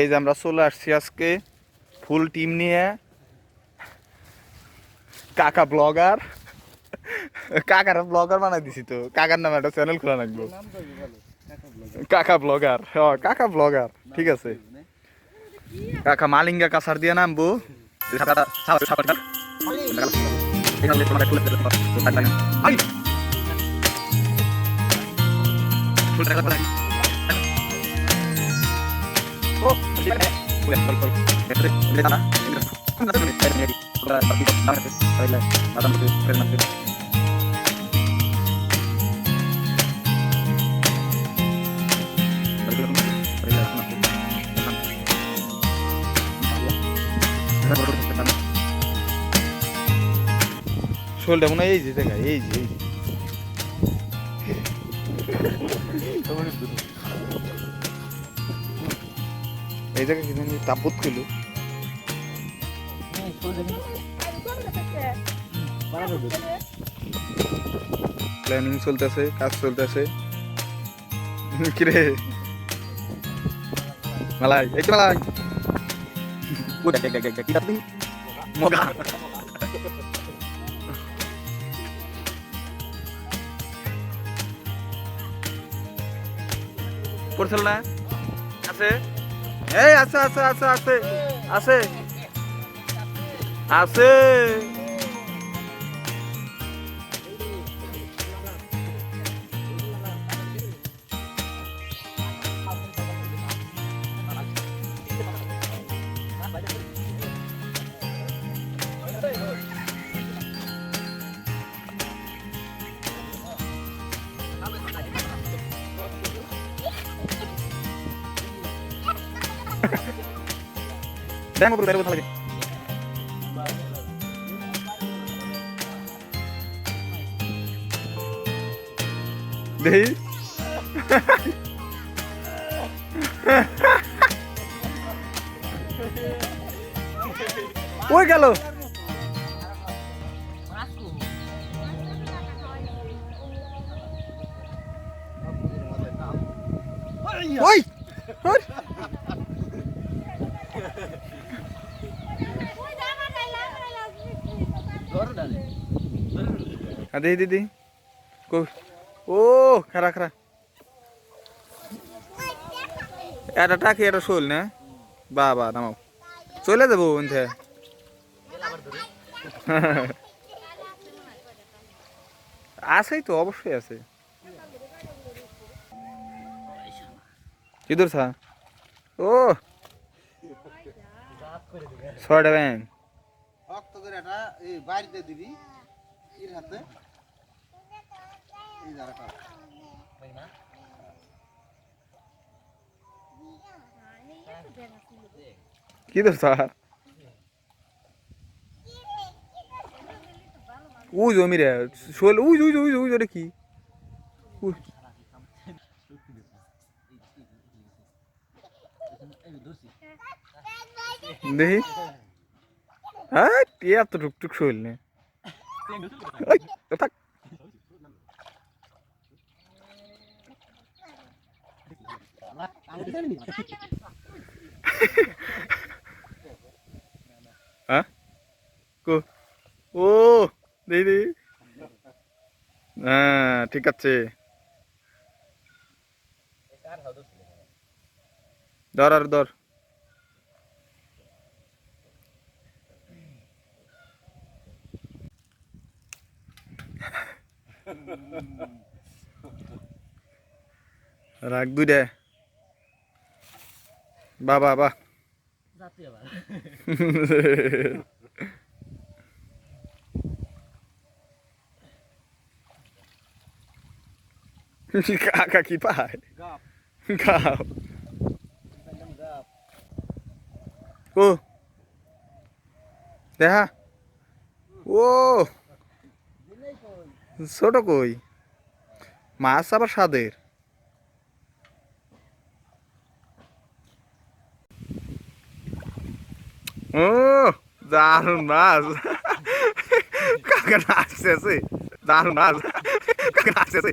এই যে আমরা চলে আসছি আজকে ফুল টিম নিয়ে। কাকা ব্লগার। কাকার ব্লগার বানাই দিছি তো। কাকার নামে একটা চ্যানেল খোলা রাখব কাকা ব্লগার। কাকা ব্লগার। ঠিক আছে। কাকা মালিঙ্গা কাসার দিয়ে নামবো। শোলটা মনে হয় এই যে দেখা এই যে এই এই জায়গায় কি জানি তাপত খেলো? প্ল্যানিং চলতেছে কাজ চলতেছে। কিরে? মালাই এই মালাই। মগা। পড়ছিল না? আছে? এই আছে আছে আছে আছে আছে। আছে। ব্যাংক উপরে কথা লাগে দেহি ওই গেল ওই ওই দিদি দিদি, কো, ও খারা খারা এটা টাকি, এটা শোল, না? বা বা নামাও। চলে যাব ওনথে আছেই তো, অবশ্যই আছে। কিদূর থা ও। ছয়টা ব্যাং শক্ত করে এটা এই বাড়িতে দিবি। এর হাতে। এই জায়গাটা কিদূর থা উই জমি রে শোল উই উই উই উই ওটা কি? উই। দেখি। হ্যাঁ এত টুকটুক শৈল নে তো হ্যাঁ? কো, ও দিদি হ্যাঁ ঠিক আছে। ধর আর ধর। রাখ দুইটা বা বা বা কাকা কি পায় গাপ গাও গাপ ও দেখা ও ছোট কই? মাছ আবার স্বাদের। ও, দারুণ মাছ। কাকা নাচতেছে দারুণ মাছ। কাকা নাচতেছে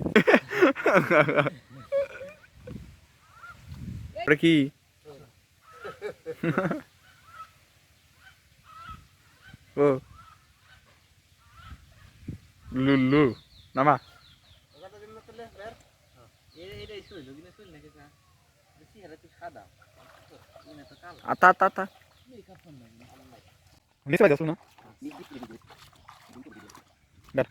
ওটা কি? ও লুল্লু নামা ওটা দিন না তাহলে বের এটাই শৈল কিনা শৈল নাকি তা চেহারা তো সাদা ইনা তো কালো আতা আতা আতা নিচে বাজে না বের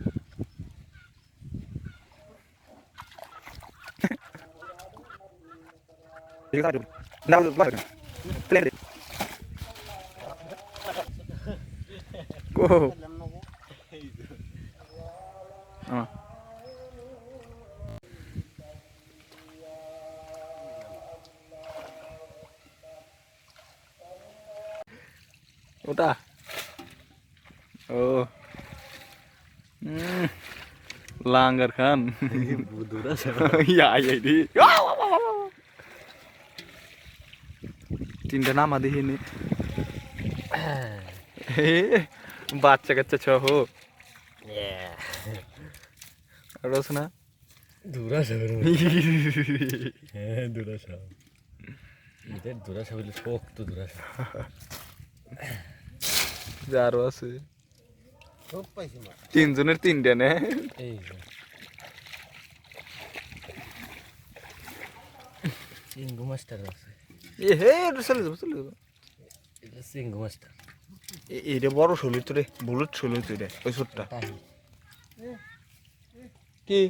ঠিক আছে না বাজে প্লেন দে ও খেলাম না গো। আমা ওটা ও লাঙ্গার খান তিনটা নামা দেখিনি বাচ্চা কাচ্চা সহ রস না? দুরা সাগর হ্যাঁ দুরা সাগর এদের দুরা সাগর শক্ত আরও আছে। মাছ তিনজনের তিনটা নে? এই যে। সিঙ্গু মাস্টার আছে। এ হে চলে যাব চলে যাব। এটা সিঙ্গু মাস্টার। এইটা বড় শোলিত তো রে বুলেট শোলিত রে ওই ছোটটা কি?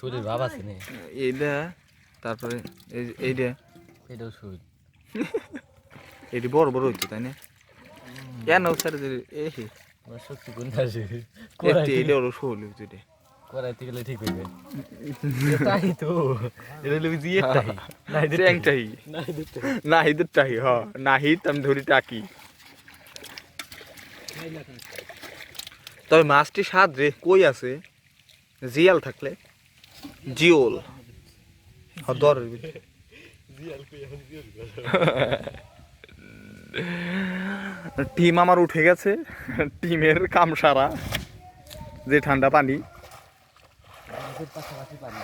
শরীর ভাব আছে নে? এইটা তারপরে এই এইটা এটাও শরীর এইটি বড় বড় হইতো তাই না? কেন স্যার এ শক্তি কোন আছে? এইটা হলো শোলিত রে করাইতে গেলে ঠিক হইবে। তাই তো। এটা লবি দিয়ে তাই নাই ট্যাংটাই নাহিদের হ। নাহিদ আমি ধরি টাকি। তবে মাছটি স্বাদ রে কই আছে? জিয়াল থাকলে। জিওল। দর টিম আমার উঠে গেছে। টিমের কাম সারা যে ঠান্ডা পানি। পাশাপাশি পানি